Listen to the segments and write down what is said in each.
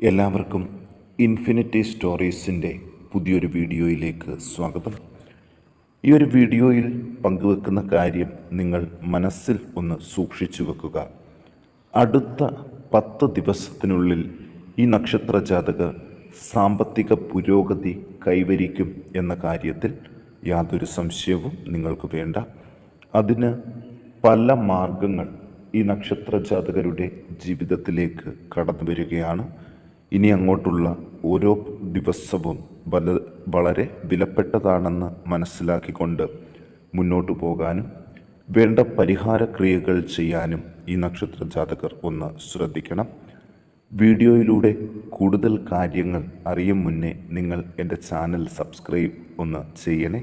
എല്ലാവർക്കും ഇൻഫിനിറ്റി സ്റ്റോറീസിന്റെ പുതിയൊരു വീഡിയോയിലേക്ക് സ്വാഗതം. ഈ ഒരു വീഡിയോയിൽ പങ്കുവെക്കുന്ന കാര്യം നിങ്ങൾ മനസ്സിൽ ഒന്ന് സൂക്ഷിച്ചു വെക്കുക. അടുത്ത പത്ത് ദിവസത്തിനുള്ളിൽ ഈ നക്ഷത്ര ജാതകർ സാമ്പത്തിക പുരോഗതി കൈവരിക്കും എന്ന കാര്യത്തിൽ യാതൊരു സംശയവും നിങ്ങൾക്ക് വേണ്ട. അതിന് പല മാർഗങ്ങൾ ഈ നക്ഷത്ര ജാതകരുടെ ജീവിതത്തിലേക്ക് കടന്നു വരികയാണ്. ഇനി അങ്ങോട്ടുള്ള ഓരോ ദിവസവും വല വളരെ വിലപ്പെട്ടതാണെന്ന് മനസ്സിലാക്കിക്കൊണ്ട് മുന്നോട്ട് പോകാനും വേണ്ട പരിഹാര ക്രിയകൾ ചെയ്യാനും ഈ നക്ഷത്ര ജാതകർ ഒന്ന് ശ്രദ്ധിക്കണം. വീഡിയോയിലൂടെ കൂടുതൽ കാര്യങ്ങൾ അറിയും മുന്നേ നിങ്ങൾ എന്റെ ചാനൽ സബ്സ്ക്രൈബ് ഒന്ന് ചെയ്യണേ.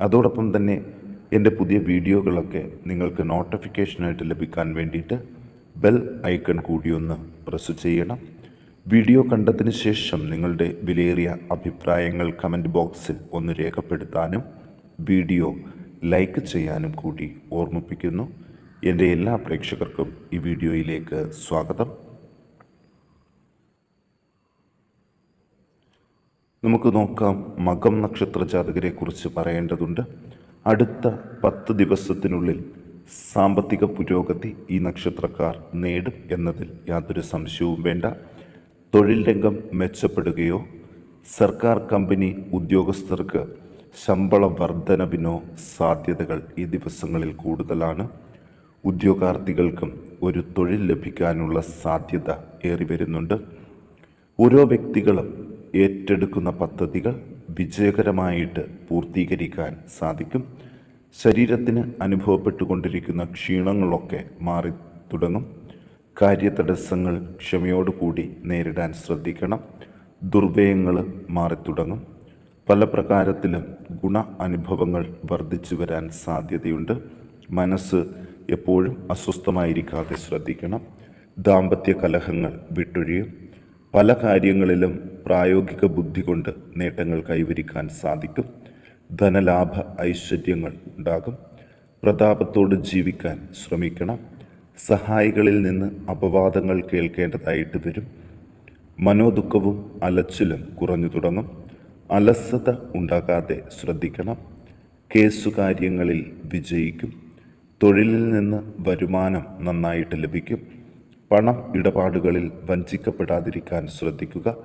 അതോടൊപ്പം തന്നെ എന്റെ പുതിയ വീഡിയോകളൊക്കെ നിങ്ങൾക്ക് നോട്ടിഫിക്കേഷനായിട്ട് ലഭിക്കാൻ വേണ്ടിയിട്ട് ബെൽ ഐക്കൺ കൂടി ഒന്ന് പ്രസ് ചെയ്യണം. വീഡിയോ കണ്ടതിന് ശേഷം നിങ്ങളുടെ വിലയേറിയ അഭിപ്രായങ്ങൾ കമന്റ് ബോക്സിൽ ഒന്ന് രേഖപ്പെടുത്താനും വീഡിയോ ലൈക്ക് ചെയ്യാനും കൂടി ഓർമ്മിപ്പിക്കുന്നു. എന്റെ എല്ലാ പ്രേക്ഷകർക്കും ഈ വീഡിയോയിലേക്ക് സ്വാഗതം. നമുക്ക് നോക്കാം മകം നക്ഷത്ര ജാതകരെ കുറിച്ച് പറയേണ്ടതുണ്ട്. അടുത്ത പത്ത് ദിവസത്തിനുള്ളിൽ സാമ്പത്തിക പുരോഗതി ഈ നക്ഷത്രക്കാർ നേടും എന്നതിൽ യാതൊരു സംശയവും വേണ്ട. തൊഴിൽ രംഗം മെച്ചപ്പെടുകയോ സർക്കാർ കമ്പനി ഉദ്യോഗസ്ഥർക്ക് ശമ്പള വർധനവിനോ സാധ്യതകൾ ഈ ദിവസങ്ങളിൽ കൂടുതലാണ്. ഉദ്യോഗാർത്ഥികൾക്കും ഒരു തൊഴിൽ ലഭിക്കാനുള്ള സാധ്യത ഏറി വരുന്നുണ്ട്. ഓരോ വ്യക്തികളും ഏറ്റെടുക്കുന്ന പദ്ധതികൾ വിജയകരമായിട്ട് പൂർത്തീകരിക്കാൻ സാധിക്കും. ശരീരത്തിന് അനുഭവപ്പെട്ടുകൊണ്ടിരിക്കുന്ന ക്ഷീണങ്ങളൊക്കെ മാറി തുടങ്ങും. കാര്യതടസ്സങ്ങൾ ക്ഷമയോടുകൂടി നേരിടാൻ ശ്രദ്ധിക്കണം. ദുർവ്യയങ്ങൾ മാറിത്തുടങ്ങും. പല പ്രകാരത്തിലും ഗുണ അനുഭവങ്ങൾ വർദ്ധിച്ചു വരാൻ സാധ്യതയുണ്ട്. മനസ്സ് എപ്പോഴും അസ്വസ്ഥമായിരിക്കാതെ ശ്രദ്ധിക്കണം. ദാമ്പത്യ കലഹങ്ങൾ വിട്ടൊഴിയും. പല കാര്യങ്ങളിലും പ്രായോഗിക ബുദ്ധി കൊണ്ട് നേട്ടങ്ങൾ കൈവരിക്കാൻ സാധിക്കും. ധനലാഭ ഐശ്വര്യങ്ങൾ ഉണ്ടാകും. പ്രതാപത്തോട് ജീവിക്കാൻ ശ്രമിക്കണം. സഹായികളിൽ നിന്ന് അപവാദങ്ങൾ കേൾക്കേണ്ടതായിട്ട് വരും. മനോദുഃഖവും അലച്ചിലും കുറഞ്ഞു തുടങ്ങും. അലസത ഉണ്ടാകാതെ ശ്രദ്ധിക്കണം. കേസുകാര്യങ്ങളിൽ വിജയിക്കും. തൊഴിലിൽ നിന്ന് വരുമാനം നന്നായിട്ട് ലഭിക്കും. പണം ഇടപാടുകളിൽ വഞ്ചിക്കപ്പെടാതിരിക്കാൻ ശ്രദ്ധിക്കുക.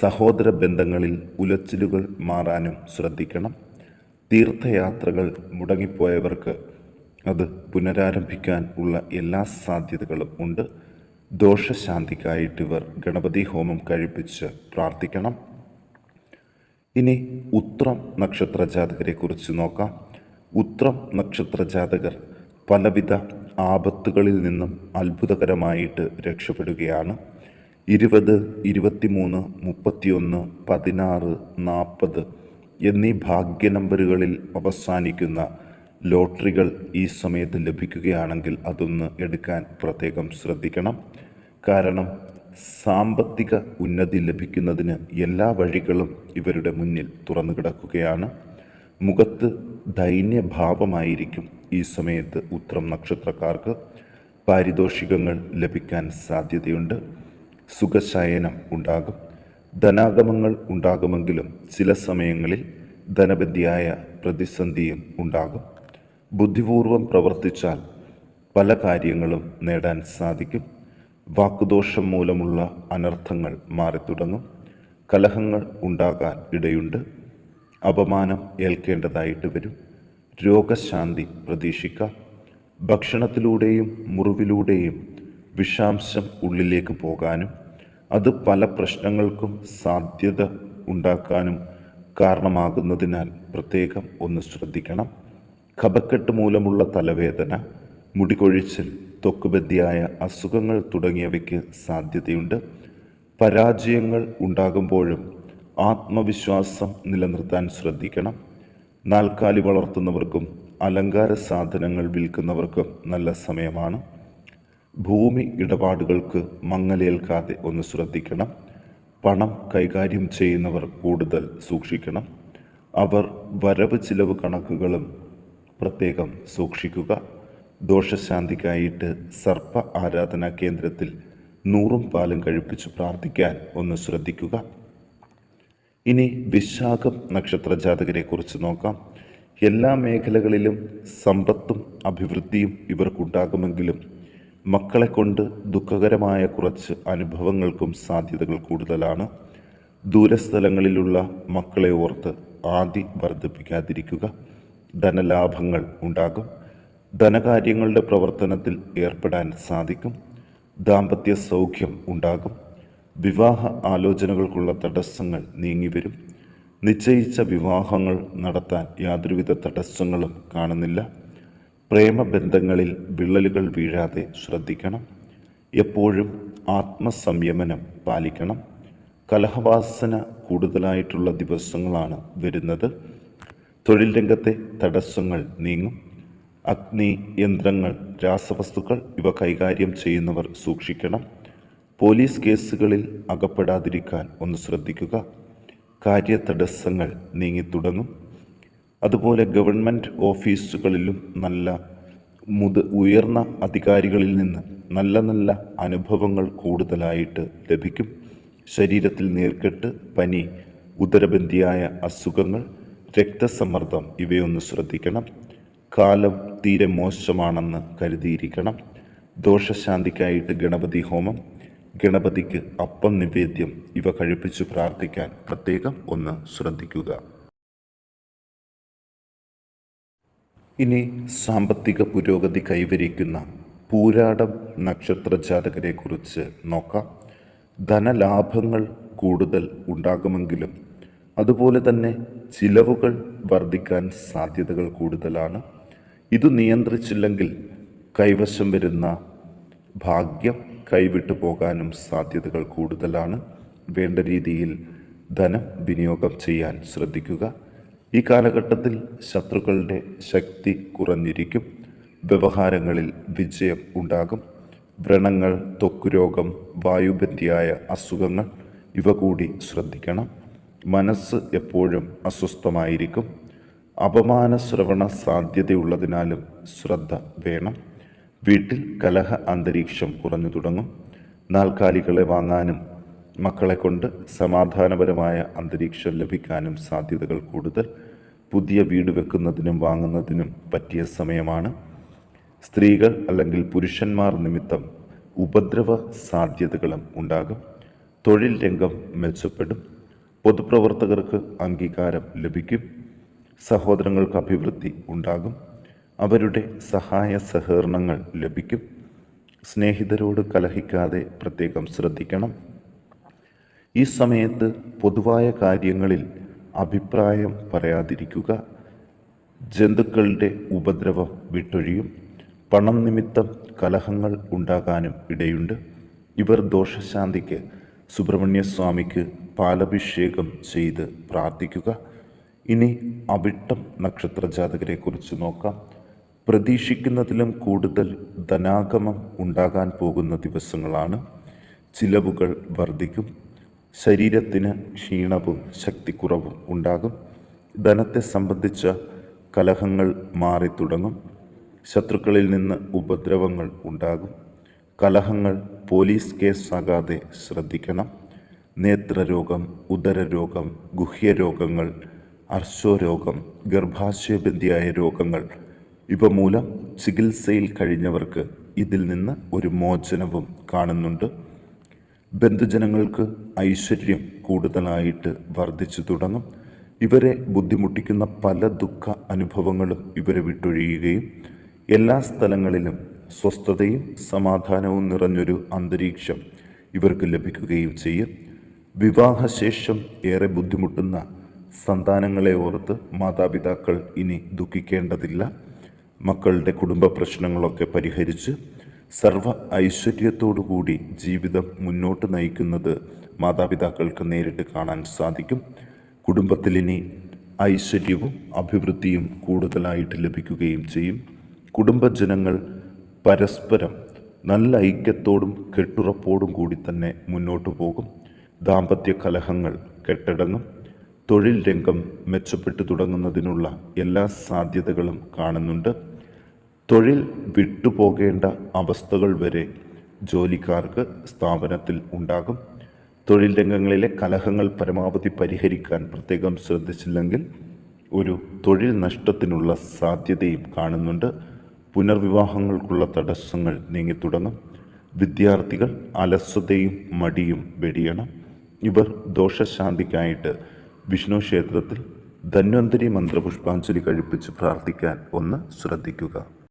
സഹോദര ബന്ധങ്ങളിൽ ഉലച്ചിലുകൾ മാറാനും ശ്രദ്ധിക്കണം. തീർത്ഥയാത്രകൾ മുടങ്ങിപ്പോയവർക്ക് അത് പുനരാരംഭിക്കാൻ ഉള്ള എല്ലാ സാധ്യതകളും ഉണ്ട്. ദോഷശാന്തിക്കായിട്ട് ഇവർ ഗണപതി ഹോമം കഴിപ്പിച്ച് പ്രാർത്ഥിക്കണം. ഇനി ഉത്രം നക്ഷത്ര ജാതകരെ കുറിച്ച് നോക്കാം. ഉത്രം നക്ഷത്ര ജാതകർ പലവിധ ആപത്തുകളിൽ നിന്നും അത്ഭുതകരമായിട്ട് രക്ഷപ്പെടുകയാണ്. ഇരുപത് ഇരുപത്തിമൂന്ന് മുപ്പത്തിയൊന്ന് പതിനാറ് നാൽപ്പത് എന്നീ ഭാഗ്യ നമ്പറുകളിൽ അവസാനിക്കുന്ന ലോട്ടറികൾ ഈ സമയത്ത് ലഭിക്കുകയാണെങ്കിൽ അതൊന്ന് എടുക്കാൻ പ്രത്യേകം ശ്രദ്ധിക്കണം. കാരണം സാമ്പത്തിക ഉന്നതി ലഭിക്കുന്നതിന് എല്ലാ വഴികളും ഇവരുടെ മുന്നിൽ തുറന്നു കിടക്കുകയാണ്. മുഖത്ത് ദൈന്യഭാവമായിരിക്കും ഈ സമയത്ത് ഉത്രം നക്ഷത്രക്കാർക്ക് പാരിതോഷികങ്ങൾ ലഭിക്കാൻ സാധ്യതയുണ്ട്. സുഖശയനം ഉണ്ടാകും. ധനാഗമങ്ങൾ ഉണ്ടാകുമെങ്കിലും ചില സമയങ്ങളിൽ ധനബന്ധിയായ പ്രതിസന്ധിയും ഉണ്ടാകും. ബുദ്ധിപൂർവം പ്രവർത്തിച്ചാൽ പല കാര്യങ്ങളും നേടാൻ സാധിക്കും. വാക്കുദോഷം മൂലമുള്ള അനർത്ഥങ്ങൾ മാറിത്തുടങ്ങും. കലഹങ്ങൾ ഉണ്ടാകാൻ ഇടയുണ്ട്. അപമാനം ഏൽക്കേണ്ടതായിട്ട് വരും. രോഗശാന്തി പ്രതീക്ഷിക്കാം. ഭക്ഷണത്തിലൂടെയും മുറിവിലൂടെയും വിഷാംശം ഉള്ളിലേക്ക് പോകാനും അത് പല പ്രശ്നങ്ങൾക്കും സാധ്യത ഉണ്ടാക്കാനും കാരണമാകുന്നതിനാൽ പ്രത്യേകം ഒന്ന് ശ്രദ്ധിക്കണം. കപക്കെട്ട് മൂലമുള്ള തലവേദന മുടികൊഴിച്ചിൽ തൊക്കുബദ്ധിയായ അസുഖങ്ങൾ തുടങ്ങിയവയ്ക്ക് സാധ്യതയുണ്ട്. പരാജയങ്ങൾ ഉണ്ടാകുമ്പോഴും ആത്മവിശ്വാസം നിലനിർത്താൻ ശ്രദ്ധിക്കണം. നാൽക്കാലി വളർത്തുന്നവർക്കും അലങ്കാര സാധനങ്ങൾ വിൽക്കുന്നവർക്കും നല്ല സമയമാണ്. ഭൂമി ഇടപാടുകൾക്ക് മങ്ങലേൽക്കാതെ ഒന്ന് ശ്രദ്ധിക്കണം. പണം കൈകാര്യം ചെയ്യുന്നവർ കൂടുതൽ സൂക്ഷിക്കണം. അവർ വരവ് ചിലവ് കണക്കുകളും പ്രത്യേകം സൂക്ഷിക്കുക. ദോഷശാന്തിക്കായിട്ട് സർപ്പ ആരാധനാ കേന്ദ്രത്തിൽ നൂറും പാലും കഴിപ്പിച്ച് പ്രാർത്ഥിക്കാൻ ഒന്ന് ശ്രദ്ധിക്കുക. ഇനി വിശാഖം നക്ഷത്ര ജാതകരെ കുറിച്ച് നോക്കാം. എല്ലാ മേഖലകളിലും സമ്പത്തും അഭിവൃദ്ധിയും ഇവർക്കുണ്ടാകുമെങ്കിലും മക്കളെ കൊണ്ട് ദുഃഖകരമായ കുറച്ച് അനുഭവങ്ങൾക്കും സാധ്യതകൾ കൂടുതലാണ്. ദൂരസ്ഥലങ്ങളിലുള്ള മക്കളെ ഓർത്ത് ആദി വർദ്ധിപ്പിക്കാതിരിക്കുക. ധനലാഭങ്ങൾ ഉണ്ടാകും. ധനകാര്യങ്ങളുടെ പ്രവർത്തനത്തിൽ ഏർപ്പെടാൻ സാധിക്കും. ദാമ്പത്യ സൗഖ്യം ഉണ്ടാകും. വിവാഹ ആലോചനകൾക്കുള്ള തടസ്സങ്ങൾ നീങ്ങിവരും. നിശ്ചയിച്ച വിവാഹങ്ങൾ നടത്താൻ യാതൊരുവിധ തടസ്സങ്ങളും കാണുന്നില്ല. പ്രേമബന്ധങ്ങളിൽ വിള്ളലുകൾ വീഴാതെ ശ്രദ്ധിക്കണം. എപ്പോഴും ആത്മസംയമനം പാലിക്കണം. കലഹവാസന കൂടുതലായിട്ടുള്ള ദിവസങ്ങളാണ് വരുന്നത്. തൊഴിൽ രംഗത്തെ തടസ്സങ്ങൾ നീങ്ങും. അഗ്നി യന്ത്രങ്ങൾ രാസവസ്തുക്കൾ ഇവ കൈകാര്യം ചെയ്യുന്നവർ സൂക്ഷിക്കണം. പോലീസ് കേസുകളിൽ അകപ്പെടാതിരിക്കാൻ ഒന്ന് ശ്രദ്ധിക്കുക. കാര്യതടസ്സങ്ങൾ നീങ്ങിത്തുടങ്ങും. അതുപോലെ ഗവൺമെന്റ് ഓഫീസുകളിലും നല്ല മുത് ഉയർന്ന അധികാരികളിൽ നിന്ന് നല്ല നല്ല അനുഭവങ്ങൾ കൂടുതലായിട്ട് ലഭിക്കും. ശരീരത്തിൽ നീർക്കെട്ട് പനി ഉദരബന്ധിയായ അസുഖങ്ങൾ രക്തസമ്മർദ്ദം ഇവയൊന്ന് ശ്രദ്ധിക്കണം. കാലം തീരെ മോശമാണെന്ന് കരുതിയിരിക്കണം. ദോഷശാന്തിക്കായിട്ട് ഗണപതി ഹോമം ഗണപതിക്ക് അപ്പം നിവേദ്യം ഇവ കഴിപ്പിച്ചു പ്രാർത്ഥിക്കാൻ പ്രത്യേകം ഒന്ന് ശ്രദ്ധിക്കുക. ഇനി സാമ്പത്തിക പുരോഗതി കൈവരിക്കുന്ന പൂരാടം നക്ഷത്ര ജാതകരെ കുറിച്ച് നോക്കാം. ധനലാഭങ്ങൾ കൂടുതൽ ഉണ്ടാകുമെങ്കിലും അതുപോലെ തന്നെ ചിലവുകൾ വർദ്ധിക്കാൻ സാധ്യതകൾ കൂടുതലാണ്. ഇത് നിയന്ത്രിച്ചില്ലെങ്കിൽ കൈവശം വരുന്ന ഭാഗ്യം കൈവിട്ടു പോകാനും സാധ്യതകൾ കൂടുതലാണ്. വേണ്ട രീതിയിൽ ധനം വിനിയോഗം ചെയ്യാൻ ശ്രദ്ധിക്കുക. ഈ കാലഘട്ടത്തിൽ ശത്രുക്കളുടെ ശക്തി കുറഞ്ഞിരിക്കും. വ്യവഹാരങ്ങളിൽ വിജയം ഉണ്ടാകും. വ്രണങ്ങൾ ത്വക്കുരോഗം വായുബന്ധിയായ അസുഖങ്ങൾ ഇവ കൂടി ശ്രദ്ധിക്കണം. മനസ്സ് എപ്പോഴും അസ്വസ്ഥമായിരിക്കും. അപമാന ശ്രവണ സാധ്യതയുള്ളതിനാലും ശ്രദ്ധ വേണം. വീട്ടിൽ കലഹ അന്തരീക്ഷം കുറഞ്ഞു തുടങ്ങും. നാൽക്കാലികളെ വാങ്ങാനും മക്കളെ കൊണ്ട് സമാധാനപരമായ അന്തരീക്ഷം ലഭിക്കാനും സാധ്യതകൾ കൂടുതൽ. പുതിയ വീട് വെക്കുന്നതിനും വാങ്ങുന്നതിനും പറ്റിയ സമയമാണ്. സ്ത്രീകൾ അല്ലെങ്കിൽ പുരുഷന്മാർ നിമിത്തം ഉപദ്രവ സാധ്യതകളും ഉണ്ടാകും. തൊഴിൽ രംഗം മെച്ചപ്പെടും. പൊതുപ്രവർത്തകർക്ക് അംഗീകാരം ലഭിക്കും. സഹോദരങ്ങൾക്ക് അഭിവൃദ്ധി ഉണ്ടാകും. അവരുടെ സഹായ സഹകരണങ്ങൾ ലഭിക്കും. സ്നേഹിതരോട് കലഹിക്കാതെ പ്രത്യേകം ശ്രദ്ധിക്കണം. ഈ സമയത്ത് പൊതുവായ കാര്യങ്ങളിൽ അഭിപ്രായം പറയാതിരിക്കുക. ജന്തുക്കളുടെ ഉപദ്രവം വിട്ടൊഴിയും. പണം നിമിത്തം കലഹങ്ങൾ ഉണ്ടാകാനും ഇടയുണ്ട്. ഇവർ ദോഷശാന്തിക്ക് സുബ്രഹ്മണ്യ സ്വാമിക്ക് പാലഭിഷേകം ചെയ്ത് പ്രാർത്ഥിക്കുക. ഇനി അവിട്ടം നക്ഷത്ര ജാതകരെ കുറിച്ച് നോക്കാം. പ്രതീക്ഷിക്കുന്നതിലും കൂടുതൽ ധനാഗമം ഉണ്ടാകാൻ പോകുന്ന ദിവസങ്ങളാണ്. ചിലവുകൾ വർദ്ധിക്കും. ശരീരത്തിന് ക്ഷീണവും ശക്തിക്കുറവും ഉണ്ടാകും. ധനത്തെ സംബന്ധിച്ച കലഹങ്ങൾ മാറി തുടങ്ങും ശത്രുക്കളിൽ നിന്ന് ഉപദ്രവങ്ങൾ ഉണ്ടാകും. കലഹങ്ങൾ പോലീസ് കേസാകാതെ ശ്രദ്ധിക്കണം. നേത്രരോഗം ഉദരരോഗം ഗുഹ്യരോഗങ്ങൾ അർശോരോഗം ഗർഭാശയബന്ധിയായ രോഗങ്ങൾ. ഇവ മൂലം ചികിത്സയിൽ കഴിഞ്ഞവർക്ക് ഇതിൽ നിന്ന് ഒരു മോചനവും കാണുന്നുണ്ട്. ബന്ധുജനങ്ങൾക്ക് ഐശ്വര്യം കൂടുതലായിട്ട് വർദ്ധിച്ചു തുടങ്ങും. ഇവരെ ബുദ്ധിമുട്ടിക്കുന്ന പല ദുഃഖ അനുഭവങ്ങളും ഇവരെ വിട്ടൊഴിയുകയും എല്ലാ സ്ഥലങ്ങളിലും സ്വസ്ഥതയും സമാധാനവും നിറഞ്ഞൊരു അന്തരീക്ഷം ഇവർക്ക് ലഭിക്കുകയും ചെയ്യും. വിവാഹശേഷം ഏറെ ബുദ്ധിമുട്ടുന്ന സന്താനങ്ങളെ ഓർത്ത് മാതാപിതാക്കൾ ഇനി ദുഃഖിക്കേണ്ടതില്ല. മക്കളുടെ കുടുംബ പ്രശ്നങ്ങളൊക്കെ പരിഹരിച്ച് സർവ ഐശ്വര്യത്തോടുകൂടി ജീവിതം മുന്നോട്ട് നയിക്കുന്നത് മാതാപിതാക്കൾക്ക് നേരിട്ട് കാണാൻ സാധിക്കും. കുടുംബത്തിൽ ഇനി ഐശ്വര്യവും അഭിവൃദ്ധിയും കൂടുതലായിട്ട് ലഭിക്കുകയും ചെയ്യും. കുടുംബജനങ്ങൾ പരസ്പരം നല്ല ഐക്യത്തോടും കെട്ടുറപ്പോടും കൂടി തന്നെ മുന്നോട്ട് പോകും. ദാമ്പത്യ കലഹങ്ങൾ കെട്ടടങ്ങും തൊഴിൽ രംഗം മെച്ചപ്പെട്ടു തുടങ്ങുന്നതിനുള്ള എല്ലാ സാധ്യതകളും കാണുന്നുണ്ട്. തൊഴിൽ വിട്ടുപോകേണ്ട അവസ്ഥകൾ വരെ ജോലിക്കാർക്ക് സ്ഥാപനത്തിൽ ഉണ്ടാകും. തൊഴിൽ രംഗങ്ങളിലെ കലഹങ്ങൾ പരമാവധി പരിഹരിക്കാൻ പ്രത്യേകം ശ്രദ്ധിച്ചില്ലെങ്കിൽ ഒരു തൊഴിൽ നഷ്ടത്തിനുള്ള സാധ്യതയും കാണുന്നുണ്ട്. പുനർവിവാഹങ്ങൾക്കുള്ള തടസ്സങ്ങൾ നീങ്ങിത്തുടങ്ങും. വിദ്യാർത്ഥികൾ അലസതയും മടിയും വെടിയണം. ഇവർ ദോഷശാന്തിക്കായിട്ട് വിഷ്ണു ക്ഷേത്രത്തിൽ ധന്വന്തരി മന്ത്രപുഷ്പാഞ്ജലി കഴിപ്പിച്ച് പ്രാർത്ഥിക്കാൻ ഒന്ന് ശ്രദ്ധിക്കുക.